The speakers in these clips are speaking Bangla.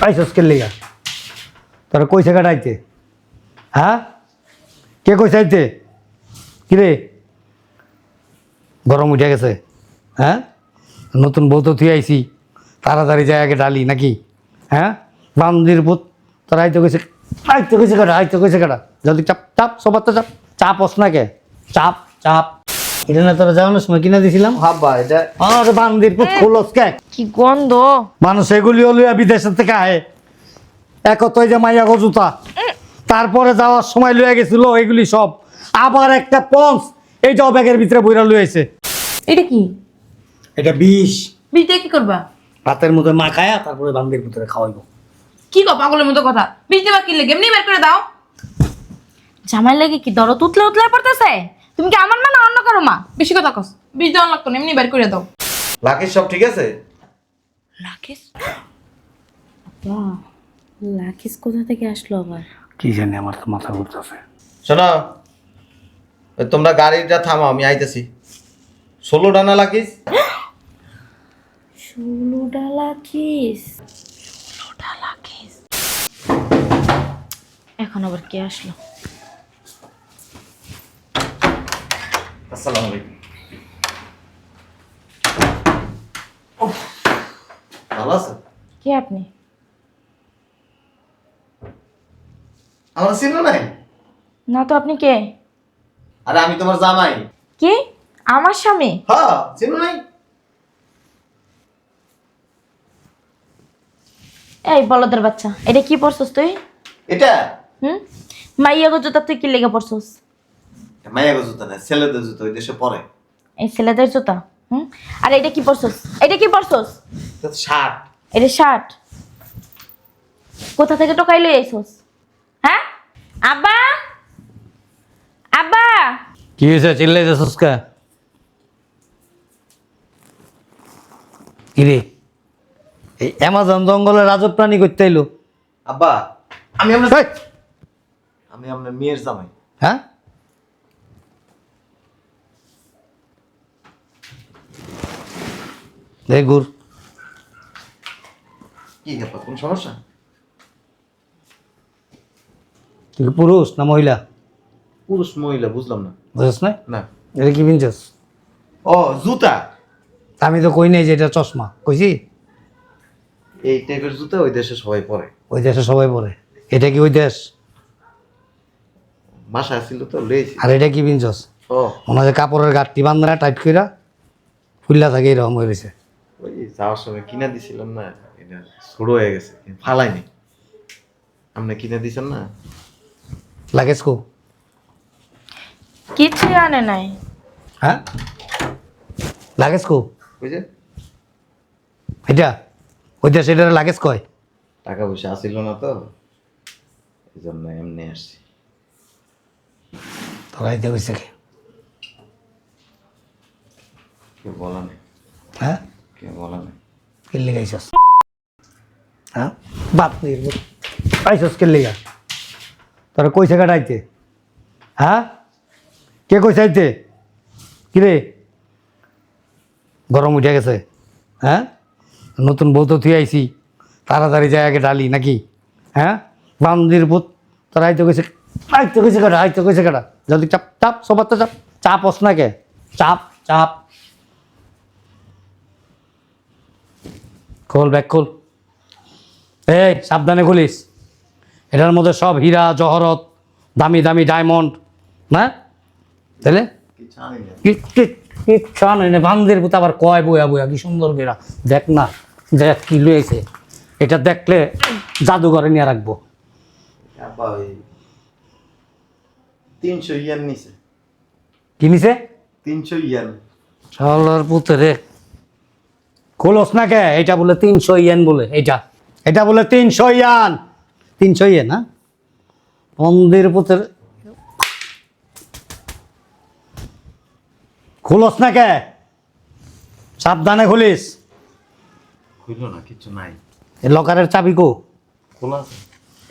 পাইছস কে লিগা? তোরা কইছে কাটাইতে হ্যাঁ? কে কইছে আইতে? কিরে? গরম উঠে গেছে। হ্যাঁ? নতুন বউ তো তুই আইছি। তাড়াতাড়ি যায় আগে ডালি নাকি? হ্যাঁ? বান্দির পুত তোরা আইতে কইছে আইতে কইছে কাটা আইতে কইছে কাটা যদি চাপ চাপ, সবার তো চাপ। চাপ হস না কে? চাপ চাপ। এটা না তোরা যাওয়ানোর সময় কিনে দিছিলাম। হাব্বা এটা আর বান্দির পুত খুলস কে? কি গন্ধ? মানুষ এগুলি বিদেশের থেকে আহে। একত যে মাইয়া গজুতা। তারপরে যাওয়ার সময় লয়ে গেছিল এগুলি সব। আবার একটা পঞ্চ এই এইটাও ব্যাগের ভিতরে বইরা লয়েছে এটা কি? এটা বিষ। বিটে কি করবা? ভাতের মধ্যে মাখায়া তারপরে বান্দির ভিতরে খাওয়াইবো। কি কো পাগলের মতো কথা। বিটে বা কি লেগে? এমনি বের করে দাও। জামাই লাগে কি দরদ উতলে উতলে পড়তেছে? তুমি কি আমার মা না অন্য কারও মা? বেশি কথা কস। বিষ দেওয়া লাগতো না এমনি বের করে দাও। লাকির সব ঠিক আছে? বাহ লাকিস কোথা থেকে আসলো আবার? কি জানি আমার তো মাথা ঘুরতেছে। শোনো তোমরা গাড়িটা থামাও আমি আইতেছি। ষোলো ডানা লাকিস ষোলোটা লাকিস এখন আবার কে আসলো? আসসালামু আলাইকুম। ভালো আছে কে আপনি? আমার চিনো নাই? না তো আপনি কে? আরে আমি তোমার জামাই। কি? আমার স্বামী? হ্যাঁ চিনো নাই? এই বলদের বাচ্চা এটা কি পড়ছস তুই? এটা? হুম? মাইয়া গো জুতা তুই কি লেগে পড়ছস? জুতা না ছেলেদের জুতো ওই দেশে পরে। এই ছেলেদের জুতা হুম? আর এটা কি পড়ছস এটা কি পড়ছস শার্ট। এটা শার্ট। কোথা থেকে টোকাই লই আইছস? হ্যাঁ? আব্বা? আব্বা? কি হয়েছে কে? কিরে এই অ্যামাজন জঙ্গলে রাজব প্রাণী করতে এলো আব্বা আমি আপনার আমি আপনার মেয়ের জামাই। হ্যাঁ? দেখ গুর কি ব্যাপার কোন সমস্যা? তুই কি পুরুষ না মহিলা? পুরুষ মহিলা বুঝলাম না। বুঝছ না? না। এটা কি পিনছস? ও জুতা। আমি তো কই নাই যে এটা চশমা কইছি? এই টাইপের জুতা ওই দেশে সবাই পরে। ওই দেশে সবাই পরে। এটা কি ওই দেশ? বাসায় ছিল তো লেছি আর এটা কি পিনছস? ও। যে কাপড়ের গাঠটি বান্ধা টাইট কইরা ফুল্লা থাকে এরকম হয়ে রয়েছে ওই যাওয়ার সময় কিনা দিছিলাম না এটা ছোট হয়ে গেছে ফালাইনি। আপনি কিনে দিছেন না? লাগেজ কো। কিছু আনে নাই। হ্যাঁ? লাগেজ কো। বুঝে এটা? ওই দেশে এটার লাগেজ কয়? টাকা পয়সা আসিল না তো এই জন্য এমনি আসছি। তোরা এতে কইছে কি বলা নেই। হ্যাঁ? কেউ বলা নেই কে লেগাইছস হ্যাঁ? বাপ পাইছস কে লেগা? তোরা কইছে কাটাইতে হ্যাঁ? কে কইছে আইতে? কিরে গরম উঠে গেছে। হ্যাঁ? নতুন বউ তো তুই আইছি। তাড়াতাড়ি যায় আগে ডালি নাকি? হ্যাঁ? বান্দির পুত, তোরা আইতে কইছে আইতে কইছে কাটা, আইতে কইছে কাটা। যদি চাপ চাপ, সবার তো চাপ। চাপ হস না কে? চাপ চাপ। খোল ব্যাগ খোল। এই সাবধানে খুলিস। এটার মধ্যে সব হীরা জহরত দামি দামি ডায়মন্ড না? তাহলে? কিচ্ছু পুত আবার কয় বইয়া বইয়া কি সুন্দর বেড়া দেখ না দেখ কি লুয়েছে এটা দেখলে জাদুঘরে নিয়ে রাখব। তিনশো ইয়ান নিছে। কি নিছে? তিনশো ইয়ান। চলার পুতে রে। খোলস না কে এটা বলে তিনশো ইয়েন বলে। এটা এটা বলে তিনশো ইয়ান। তিনশো ইয়েন হ্যাঁ? মন্দির পুতের খুলস না কে সাবধানে খুলিস। না কিছু নাই। এ লকারের চাবি কো? খোলা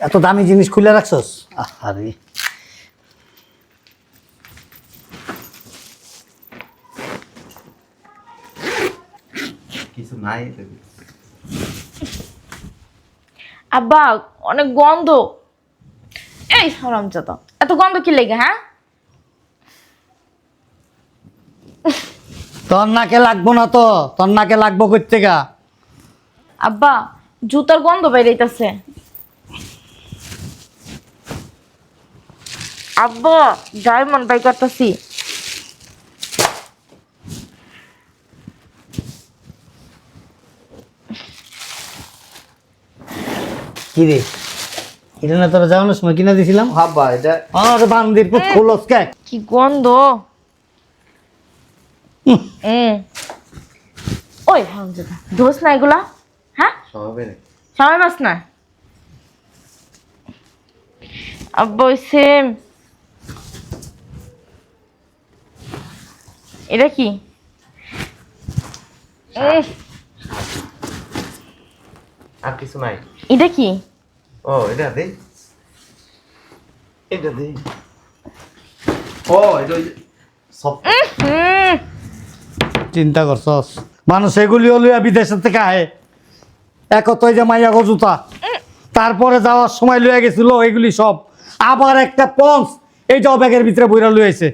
এত দামি জিনিস খুলে রাখছস? আরে কিছু নাই আব্বা অনেক গন্ধ। এই সরমজাদা এত গন্ধ কি লেগে হ্যাঁ? তোর নাকে লাগবো না তো তোর নাকে লাগবো করতে গা আব্বা জুতার গন্ধ বেরিয়েছে আব্বা যাই মন বাই করতেছি। কি রে? এটা না তোরা যাওয়ানোর সময় কিনে দিছিলাম? হাব্বা এটা আর বান্দির পুত খোলস কে? কি গন্ধ? হুম ওই হারামজাদা দোষ না এগুলা? হ্যাঁ? স্বভাবে নেই সময় মাস না? আব্বা সেম এটা কি? আর কিছু নাই। এটা কি? ও এটা দে। এটা দে। ও এটা সব চিন্তা করছস? মানুষ এগুলি লইয়া বিদেশের থেকে আহে। এক একতই যে মাইয়া গো জুতা। তারপরে যাওয়ার সময় লইয়া গেছিল এগুলি সব। আবার একটা পঞ্চ এইটাও ব্যাগের ভিতরে বইরা লইয়াছে।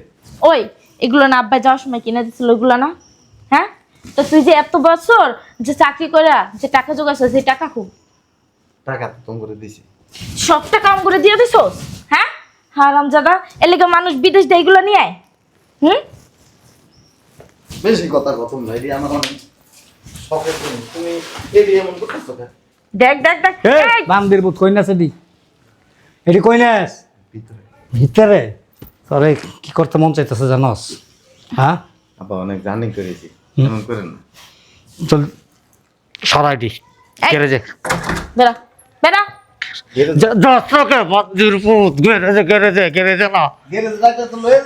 ওই এগুলো না আব্বা যাওয়ার সময় কিনে দিছিল ওগুলো না হ্যাঁ? তো তুই যে এত বছর যে চাকরি করে যে টাকা জোগাছ সেই টাকা খুব টাকা তো তুমি করে দিছি। সব টাকা আম করে দিয়ে দিছোস? হ্যাঁ? হারাম জাদা এলাকা মানুষ বিদেশ দেয় এগুলো নিয়ে আয়। হুম? বেশি কথা কথা না এটি আমার অনেক শখের জিনিস। তুমি এটি এমন করতেছো কেন? দেখ দেখ দেখ। এই! বান্দির বুত কইনাছে দি? এটি কইনাস ভিতরে। ভিতরে? তোরে কি করতে মন চাইতেছে জানস? হ্যাঁ? আবার অনেক জার্নি করেছি। এমন করেন না। চল সরাই দি। যে বেড়া বেড়া। পুত না। গেলে টাকা তো লয়ে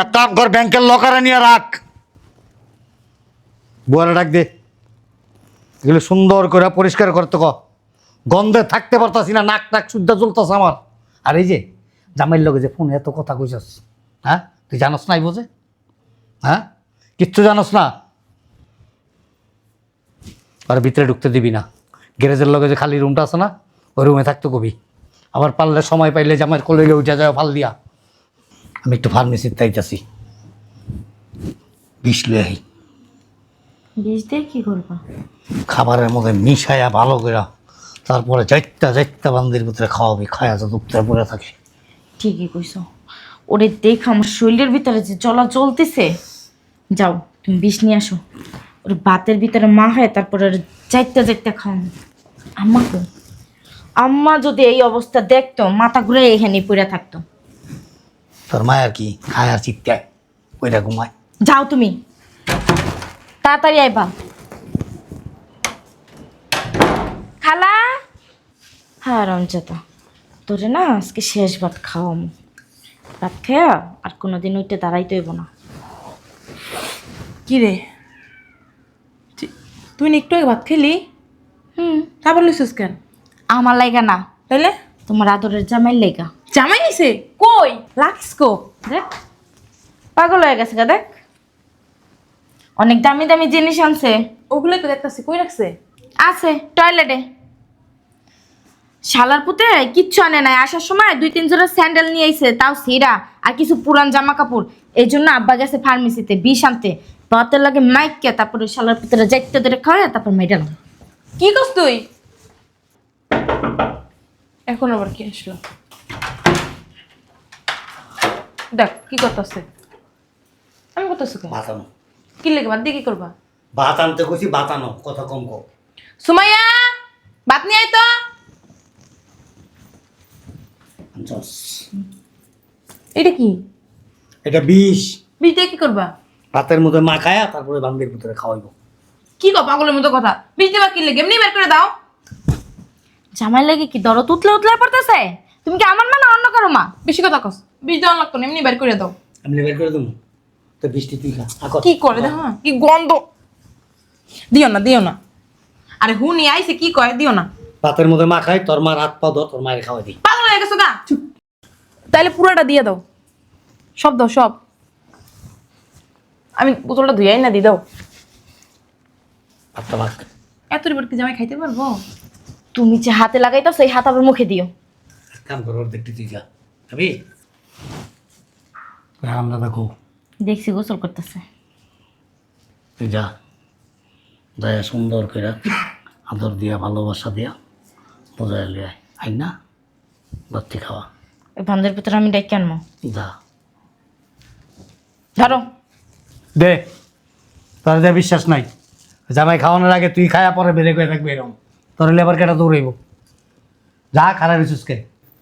এক কাম কর ব্যাংকের লকারে নিয়ে রাখ। বুয়ারে ডাক দে। এগুলো সুন্দর করে পরিষ্কার করতে ক। গন্ধে থাকতে পারতাছি না নাক নাক শুদ্ধ চলতেছে আমার। আর এই যে জামাইর লগে যে ফোন এত কথা কইছস হ্যাঁ? তুই জানস নাই বোঝে? হ্যাঁ? কিচ্ছু জানস না? আর ভিতরে ঢুকতে দিবি না। গ্যারেজের লগে যে খালি রুমটা আছে না ওই রুমে থাকতে কবি। আবার পারলে সময় পাইলে জামাইয়ের কোলে উঠে যায় ফাল দিয়া। আমি একটু ফার্মেসির তাইতাছি বিষ লয়ে আই। বিষ দিয়ে কি করবা? খাবারের মধ্যে মিশাইয়া ভালো করে তারপরে যাইতা যাইতা বান্দির ভিতরে খাওয়াবি খায়া যা দুঃখটা পড়ে থাকে। ঠিকই কইছো। ওরে দেখ আমার শরীরের ভিতরে যে চলা চলতেছে যাও তুমি বিষ নিয়ে আসো। ওর বাতের ভিতরে মা হয় তারপরে ওর যাইতে যাইতে খাও আম্মা কো আম্মা যদি এই অবস্থা দেখতো মাথা ঘুরে এখানে পড়ে থাকতো। তোর মায়ের কি? খায় আর চিত্তায় ওইটা ঘুমায়। যাও তুমি। তাড়াতাড়ি আইবা। খালা? হ্যাঁ রঞ্জতা। তোরে না আজকে শেষ ভাত খাওয়াম ভাত খেয়া আর কোনোদিন ওইটা দাঁড়াইতে হইব না। কি রে? তুই- একটু আগে ভাত খেলি? হুম। তারপর লইছিস কেন? আমার লাইগা না। তাইলে? তোমার আদরের জামাইয়ের লাইগা। জামাই নিছে? কই? লাক্স কো। দেখ। পাগল হয়ে গেছে গা দেখ। অনেক দামি দামি জিনিস আনছে। ওগুলো তো দেখতেছি। কই রাখছে? আছে টয়লেটে। শালার পুতে কিচ্ছু আনে নাই। আসার সময় দুই তিন জোড়া স্যান্ডেল নিয়ে আইছে তাও সিরা আর কিছু পুরান জামা কাপড় এই জন্য আব্বা গেছে ফার্মেসিতে বিষ আনতে। বাতের লাগে মাইককে তারপরে শালার ভিতরে যাইতে ধরে খাওয়া তারপর মেডাল কি করছ তুই? এখন আবার কি আসলো? দেখ কি করতেছে? আমি করতেছি বাতানো। কি লেগে বাদ দিয়ে কি করবা? ভাত আনতে কইছি বাতানো কথা কম কম সুমাইয়া ভাত নিয়ে আয় তো। আনছস। এটা কি? এটা বিষ। বিষ দিয়ে কি করবা? ভাতের মধ্যে মা খায়া তারপরে বান্দির ভিতরে খাওয়াইবো। কি গো পাগলের মতো কথা? বিষ দিবা কি লেগে? এমনি বের করে দাও। জামাই লাগে কি দরদ উতলে উতলে পড়তেছে? তুমি কি আমার মা না অন্য কারও মা? বেশি কথা কস। বিষ দেওয়া লাগতো না এমনি বের করে দাও। আমি বের করে দেবো। তো বৃষ্টি তুই খা আকর। কি করে দেখো? না, কি গন্ধ? দিও না দিও না। আরে হুনি আইছে কি কয়? দিও না। ভাতের মধ্যে মা খাই তোর মার হাত পা ধর তোর মায়ের খাওয়াই দিই। পাগল হয়ে গেছো গা? চুপ। তাইলে পুরোটা দিয়ে দাও। সব দাও সব। আমি বোতলটা ধুয়াই না দিয়ে দাও। ভাতটা এত রিপোর্ট কি জামাই খাইতে পারব? তুমি যে হাতে লাগাইতো সেই হাত আবার মুখে দিও। এক কাম করো দেখতে তুই যা। যাবি আমরা দেখো। দেখছি গোসল করতেছে। তুই যা। যায় সুন্দর করে আদর দিয়া ভালোবাসা দিয়া বোঝাই লিয়ে আই না বাচ্চি খাওয়া। ওই বান্ধের ভিতরে আমি ডাইকে আনব। যা। ধরো। দে তোর যে বিশ্বাস নাই। জামাই খাওয়ানোর আগে তুই খায়া পরে বেড়ে করে থাকবে এরকম তোর হলে আবার কেটা দৌড়াইব। যা খারাপ হয়েছিস কে।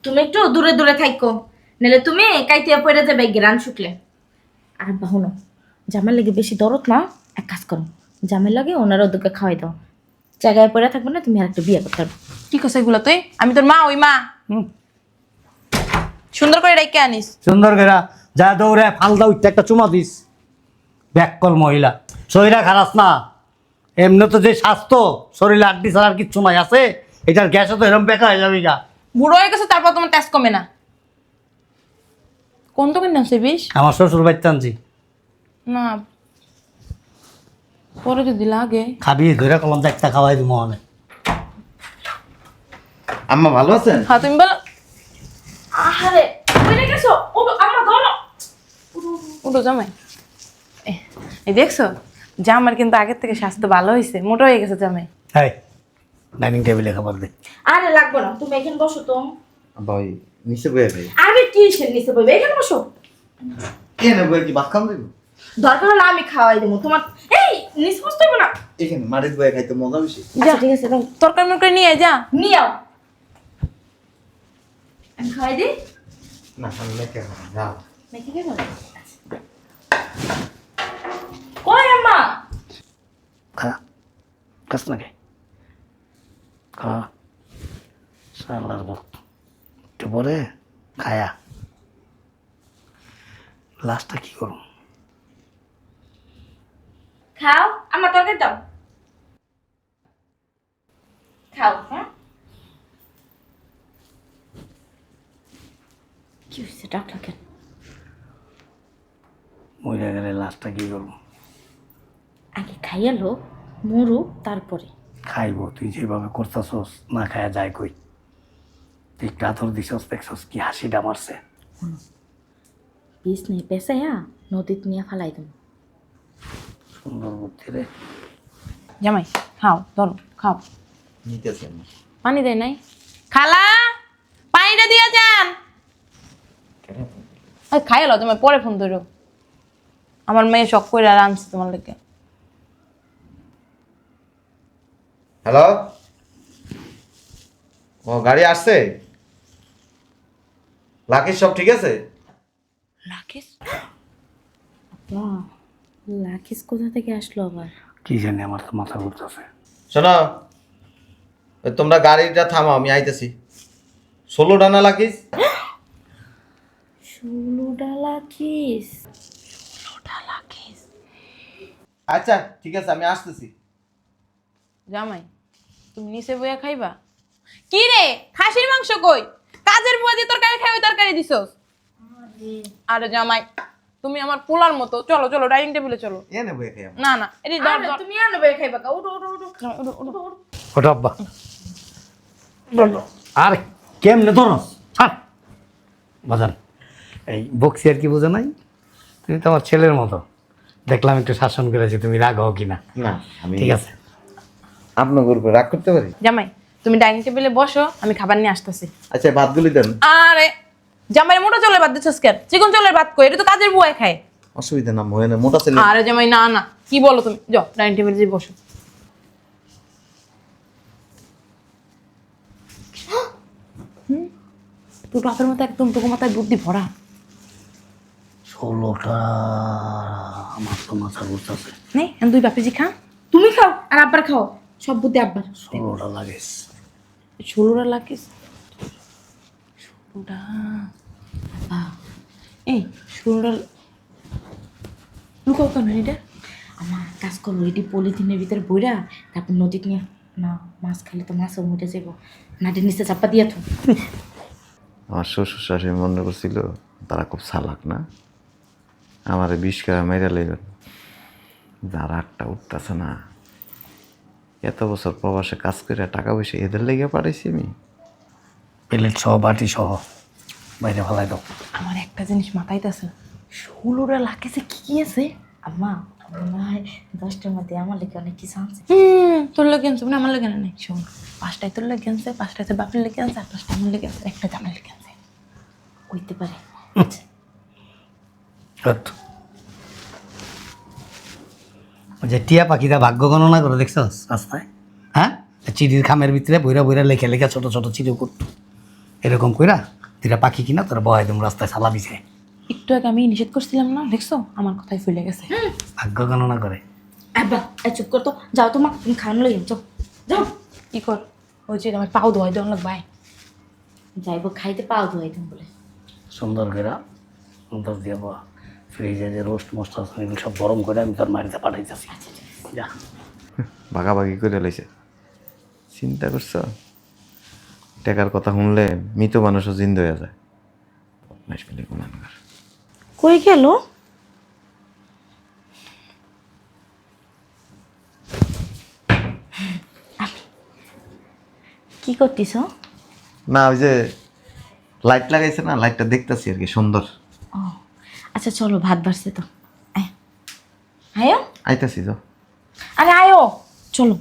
তুমি একটু দূরে দূরে থাকো নাহলে তুমি কাইতিয়া পড়ে যাবে গ্রান শুকলে। আর বাহুনো জামার লাগে বেশি দরদ না এক কাজ করো জামার লাগে ওনারা ওদেরকে খাওয়াই দাও। জায়গায় পড়ে থাকবে না তুমি আর একটা বিয়ে করতে পারবে। কি করছে এগুলো তুই? আমি তোর মা ওই মা। হুম। সুন্দর করে ডাইকে আনিস। সুন্দর করে যা দৌড়ে ফালদা উঠতে একটা চুমা দিস। ব্যাককল মহিলা। শরীরা খারাপ না। এমনি তো যে স্বাস্থ্য শরীরে আড্ডি ছাড়ার কিচ্ছু নাই আছে? এটার গ্যাসে তো এরকম বেকা হয়ে যাবে গা। বুড়ো হয়ে গেছে তারপর তোমার তেজ কমে না। কোন তো কিনে আছে বিষ? আমার শ্বশুর বাড়িতে আনছি। না। পরে যদি লাগে। খাবি ধরে কলম একটা খাওয়াই দিব অনেক আম্মা ভালো আছেন? হ্যাঁ তুমি বলো। আহারে পড়ে গেছো ও আমার ধরো। উঠো জামাই। এই দেখছ? জামার কিন্তু আগের থেকে স্বাস্থ্য ভালো হয়েছে মোটা হয়ে গেছে জামাই। হ্যাঁ ডাইনিং টেবিলে খাবার দে। আরে লাগবে না। তুমি এখানে বসো তো। ওই নিচে বয়ে খাই। আরে কি সে নিচে বইবে এখানে বসো। কেন বয়ে কি ভাত খাম দেবো দরকার হলে আমি খাওয়াই দেবো। তোমার এই নিচে বসতে হবে না। এখানে মাটির বয়ে খাইতে মজা বেশি আচ্ছা ঠিক আছে তরকারি মরকারি নিয়ে আয়, যা। নিও আমি খাওয়াই দিই। না আমি মেখে খাব যাও। মেখে কে বলে কই আম্মা খা খাস না কে খা। সালার বুক একটু পরে খায়া। লাস্টটা কি করুন খাও আমার তরকারি দাও। খাও হ্যাঁ? কি হয়েছে ডাকলা কেন? মরে গেলে লাস্টটা কি করব? আগে খাইয়ালো মরু তারপরে। খাইব তুই যেভাবে করতেছস না খায়া যায় কই? তুই একটু আতর দিছস দেখছস কি হাসিটা মারছে। বিষ নেই পেঁচাইয়া নদীত নিয়ে ফালাই দেবো সুন্দর বুদ্ধি রে। জামাই খাও ধরো খাও। নিতেছেন পানি দেয় নাই? খালা পানিটা দিয়ে যান। এই খাই এলো তোমার পরে ফোন ধরো। আমার মেয়ে শখ করে আর আনছে তোমার লেগে। হ্যালো? ও গাড়ি আসছে? লাকির সব ঠিক আছে? রাকেশ বাহ লাখিস কোথা থেকে আসলো আবার? কি জানি আমার তো মাথা ঘুরতেছে। শোনো ওই তোমরা গাড়িটা থামাও আমি আইতেছি। ষোলো ডানা লাকিস ষোলোটা লাখিস আচ্ছা ঠিক আছে আমি আসতেছি। জামাই তুমি নিচে বইয়া খাইবা? কি রে? খাসির মাংস কই? কাজের বুয়া দিয়ে তরকারি খাই ওই তরকারি দিছস? আরে। জামাই তুমি আমার পোলার মতো। চলো চলো ডাইনিং টেবিলে চলো। এ নেব এ খাই না না এটি ধর ধর তুমি আনবে খাইবা কা উঠো উঠো উঠো। উঠো, উঠো। ওটা আব্বা। আর কেমনে ধরস? বাজান এই বক্সি আর কি বোঝো নাই? তুমি তো আমার ছেলের মতো। দেখলাম একটু শাসন করেছি তুমি রাগ হও কিনা? না আমি ঠিক আছে। আপনার উপর রাগ করতে পারি? জামাই তুমি ডাইনিং টেবিলে বসো আমি খাবার নিয়ে আসতেছি। আচ্ছা ভাতগুলি দেন। আরে জামাই মোটা চলে ভাত দিচ্ছস কেন? চিকন চলের ভাত কই? এটা তো কাজের খায়। অসুবিধা না মনে না মোটা ছেলে আরে জামাই না না কি বলো তুমি? যাও ডাইনিং টেবিলে যে বসো। হুম? তোর বাপের মতো একদম তোকে মাথায় বুদ্ধি ভরা। ষোলোটা আমার তো মাথা ঘুরতেছে নেই এখন দুই বাপেজি খা তুমি খাও আর আব্বার খাও। সব বুদ্ধি আব্বার ষোলোটা লাগিস ষোলোটা লাগিস ষোলোটা? এই ষোলোটা লুকাও কেন এটা? আমার কাজ করো এটি পলিথিনের ভিতরে বইরা তারপর নদীতে নিয়ে না মাছ খাইলে তো মাছও মরে যাব নাটির নিচে চাপা দিয়ে তো আমার শ্বশুর শাশুড়ি মনে করছিল তারা খুব চালাক না? আমার বিষ করে মেরে লেবেন যার আটটা উঠতেছে না। এত বছর প্রবাসে কাজ করে টাকা পয়সা এদের লেগে পাঠাইছি আমি। প্লেট সহ বাটি সহ। বাইরে ফেলাই দাও। আমার একটা জিনিস মাথাইতেছে ষোলোটা লাখেছে কি কি আছে? আম্মা মনে হয় দশটার মধ্যে আমার লেগে অনেক কিছু আনছে। হুম তোর লেগে আনছে মানে আমার লেগে আনে নাই? শোন পাঁচটায় তোর লেগে আনছে পাঁচটাতে বাপের লেগে আনছে আর দশটা আমার লেগে আনছে একটা আমার লেগে আনছে। হইতে পারে। গুড ওই যে টিয়া পাখিটা ভাগ্য গণনা করে দেখছস রাস্তায় হ্যাঁ চিড়ির খামের ভিতরে বইরা বইরা লেখে লেখা ছোট ছোট চিড়ি করত এরকম কইরা দুটা পাখি কিনা তোরা বহাই দেম রাস্তায় সালা দিছে একটু আগে আমি নিষেধ করছিলাম না দেখছ? আমার কথাই ফুলে গেছে। ভাগ্য গণনা করে আব্বা চুপ করতো যাও তো মা তুমি খাওয়ানো লই যাও। যাও। কি কর ওই যে আমার পাও ধোয়াই দেওয়ার লাগবে যাইবো খাইতে পাও ধোয়াইতাম বলে। সুন্দর করে সুন্দর দিয়ে ফ্রিজে যে রোস্ট মোস্ট আছে এগুলো সব গরম করে আমি তোর মারিতে পাঠাইতেছি। যা। ভাগাভাগি করে লাইছে। চিন্তা করছ? টাকার কথা শুনলে মৃত মানুষও জিন্দ হয়ে যায়। বদমাইশ মিলে গুণানগার কই গেল? কি করতিস না ওই যে লাইট লাগাইছে না লাইটটা দেখতেছি আর কি সুন্দর। আচ্ছা চলো ভাত বাড়ছে তো। আয়। আয়ো? আইতাছি তো আরে আয়ো! চলো।